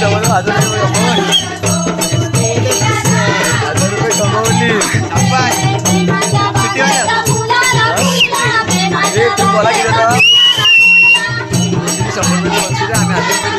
जवळ हजार रुपये हजार रुपये कमवली. किती वेळा एक तुम्ही बोला किती शंभर रुपये आम्ही हजार रुपये